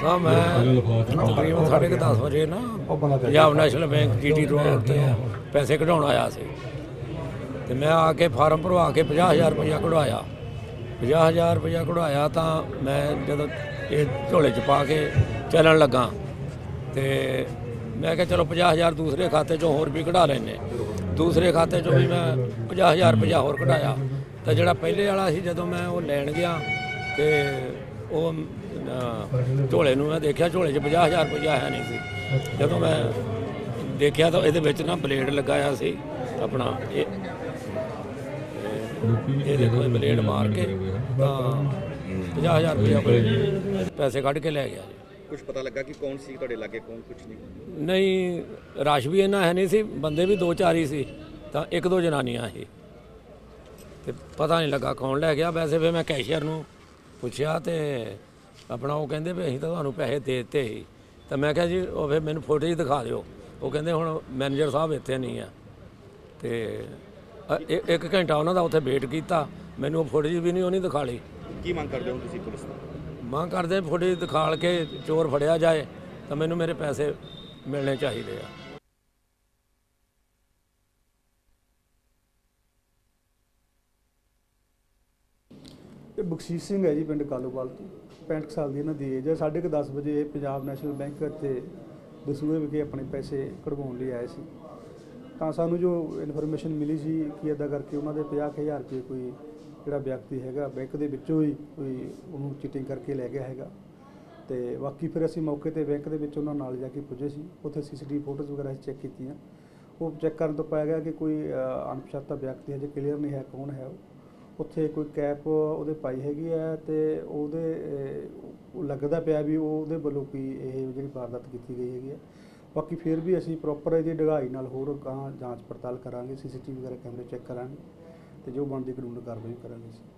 ਸਾਹ ਮੈਂ ਤਕਰੀਬਨ ਸਾਢੇ ਕੁ ਦਸ ਵਜੇ ਨਾ Punjab National Bank GT Road ਤੇ ਪੈਸੇ ਕਢਾਉਣ ਆਇਆ ਸੀ। ਤੇ ਮੈਂ ਆ ਕੇ ਫਾਰਮ ਭਰਵਾ ਕੇ 50000 ਰੁਪਇਆ ਕਢਵਾਇਆ। 50000 ਰੁਪਇਆ ਕਢਵਾਇਆ ਤਾਂ ਮੈਂ ਜਦੋਂ ਇਹ ਝੋਲੇ 'ਚ ਪਾ ਕੇ ਚੱਲਣ ਲੱਗਾ। ਤੇ ਮੈਂ ਕਿਹਾ ਚਲੋ 50000 ਦੂਸਰੇ ਖਾਤੇ 'ਚੋਂ ਹੋਰ ਵੀ ਕਢਾ ਲੈਨੇ ਦੂਸਰੇ ਖਾਤੇ 'ਚੋਂ ਵੀ ਮੈਂ 50000 ਰੁਪਇਆ ਹੋਰ ਕਢਾਇਆ। ਤਾਂ ਜਿਹੜਾ ਪਹਿਲੇ ਵਾਲਾ ਸੀ ਜਦੋਂ ਮੈਂ ਉਹ ਲੈਣ ਗਿਆ ਤੇ ਉਹ ਅਹ, ਝੋਲੇ ਨੂੰ ਮੈਂ ਦੇਖਿਆ ਝੋਲੇ 'ਚ 50000 ਰੁਪਇਆ ਹੈ ਨਹੀਂ ਸੀ। ਜਦੋਂ ਮੈਂ ਦੇਖਿਆ ਤਾਂ ਇਹਦੇ ਵਿੱਚ ਨਾ ਬਲੇਡ ਲਗਾਇਆ ਸੀ ਆਪਣਾ ਇਹ ਇਹ ਦੇਖੋ ਇਹ ਬਲੇਡ ਮਾਰ ਕੇ ਤਾਂ 50000 ਰੁਪਇਆ ਕੋਲ ਪੈਸੇ ਕੱਢ ਕੇ ਲੈ ਗਿਆ ਜੀ। ਕੁਝ ਪਤਾ ਲੱਗਾ ਕਿ ਕੌਣ ਸੀ ਤੁਹਾਡੇ ਲਾਗੇ ਕੌਣ ਕੁਝ ਨਹੀਂ? ਨਹੀਂ ਰਸ਼ ਵੀ ਇੰਨਾ ਹੈ ਨਹੀਂ ਸੀ ਬੰਦੇ ਵੀ ਦੋ ਚਾਰ ਹੀ ਸੀ ਤਾਂ ਇੱਕ ਦੋ ਜਨਾਨੀਆਂ ਸੀ। ਤੇ ਪਤਾ ਨਹੀਂ ਲੱਗਾ ਕੌਣ ਲੈ ਗਿਆ ਵੈਸੇ ਫਿਰ ਮੈਂ ਕੈਸ਼ੀਅਰ ਨੂੰ ਪੁੱਛਿਆ ਤੇ ਆਪਣਾ ਉਹ ਕਹਿੰਦੇ ਵੀ ਅਸੀਂ ਤਾਂ ਤੁਹਾਨੂੰ ਪੈਸੇ ਦੇ ਦਿੱਤੇ ਸੀ। ਤਾਂ ਮੈਂ ਕਿਹਾ ਜੀ ਉਹ ਫਿਰ ਮੈਨੂੰ ਫੋਟੋ ਹੀ ਦਿਖਾ ਦਿਓ। ਉਹ ਕਹਿੰਦੇ ਹੁਣ ਮੈਨੇਜਰ ਸਾਹਿਬ ਇੱਥੇ ਨਹੀਂ ਆ। ਤੇ ਅ- ਇ- ਇੱਕ ਘੰਟਾ ਉਹਨਾਂ ਦਾ ਉੱਥੇ ਵੇਟ ਕੀਤਾ। ਮੈਨੂੰ ਉਹ ਫੋਟੋ ਵੀ ਨਹੀਂ ਉਹਨੇ ਦਿਖਾ ਲਈ ਕੀ ਮੰਗ ਕਰਦੇ ਹੋ ਤੁਸੀਂ ਪੁਲਿਸ ਤੋਂ? ਮੰਗ ਕਰਦੇ ਫੋਟੋ ਦਿਖਾਲ ਕੇ ਚੋਰ ਫੜਿਆ ਜਾਏ ਤਾਂ ਮੈਨੂੰ ਮੇਰੇ ਪੈਸੇ ਮਿਲਣੇ ਚਾਹੀਦੇ ਆ। ਇਹ ਬਖਸ਼ੀਸ਼ ਸਿੰਘ ਹੈ ਜੀ ਪਿੰਡ ਕਾਲੂਵਾਲ ਤੋਂ। 65 ਕੁ ਸਾਲ ਦੀ ਇਹਨਾਂ ਦੀ ਏਜ ਹੈ। ਸਾਢੇ ਕੁ 10 ਵਜੇ ਪੰਜਾਬ ਨੈਸ਼ਨਲ ਬੈਂਕ ਤੇ ਦਸੂਹੇ ਵਿਖੇ ਆਪਣੇ ਪੈਸੇ ਕਢਵਾਉਣ ਲਈ ਆਏ ਸੀ। ਤਾਂ ਸਾਨੂੰ ਜੋ ਇਨਫੋਰਮੇਸ਼ਨ ਮਿਲੀ ਸੀ ਕਿ ਇਦਾਂ ਕਰਕੇ ਉਹਨਾਂ ਦੇ 50000 ਰੁਪਏ ਕੋਈ ਜਿਹੜਾ ਵਿਅਕਤੀ ਹੈਗਾ, ਬੈਂਕ ਦੇ ਵਿੱਚੋਂ ਹੀ ਕੋਈ ਉਹਨੂੰ ਚੀਟਿੰਗ ਕਰਕੇ ਲੈ ਗਿਆ ਹੈਗਾ। ਤੇ ਬਾਕੀ ਫਿਰ ਅਸੀਂ ਮੌਕੇ ਤੇ ਬੈਂਕ ਦੇ ਵਿੱਚ ਉਹਨਾਂ ਨਾਲ ਜਾ ਕੇ ਪੁੱਜੇ ਸੀ। ਉੱਥੇ ਸੀਸੀਟੀਵੀ ਫੋਟੋਜ਼ ਵਗੈਰਾ ਅਸੀਂ ਚੈੱਕ ਕੀਤੀਆਂ। ਉਹ ਚੈੱਕ ਕਰਨ ਤੋਂ ਪਾਇਆ ਗਿਆ ਕਿ ਕੋਈ ਅਣਪਛਾਤਾ ਵਿਅਕਤੀ ਹਜੇ ਕਲੀਅਰ ਨਹੀਂ ਹੈ ਕੌਣ ਹੈ ਉਹ। ਉੱਥੇ ਕੋਈ ਕੈਪ ਉਹਦੇ ਪਾਈ ਹੈਗੀ ਹੈ ਤੇ ਉਹਦੇ ਉਹ ਲੱਗਦਾ ਪਿਆ ਵੀ ਉਹ ਉਹਦੇ ਵੱਲੋਂ ਕੋਈ ਇਹ ਜਿਹੜੀ ਵਾਰਦਾਤ ਕੀਤੀ ਗਈ ਹੈਗੀ ਹੈ ਬਾਕੀ ਫਿਰ ਵੀ ਅਸੀਂ ਪ੍ਰੋਪਰ ਇਹਦੀ ਡਗਾਈ ਨਾਲ ਹੋਰ ਕਾਂ ਜਾਂਚ ਪੜਤਾਲ ਕਰਾਂਗੇ ਸੀਸੀਟੀਵੀ ਵਗੈਰਾ ਕੈਮਰੇ ਚੈੱਕ ਕਰਾਂਗੇ ਤੇ ਜੋ ਬਣਦੀ ਕਾਨੂੰਨ ਕਾਰਵਾਈ ਕਰਾਂਗੇ ਅਸੀਂ।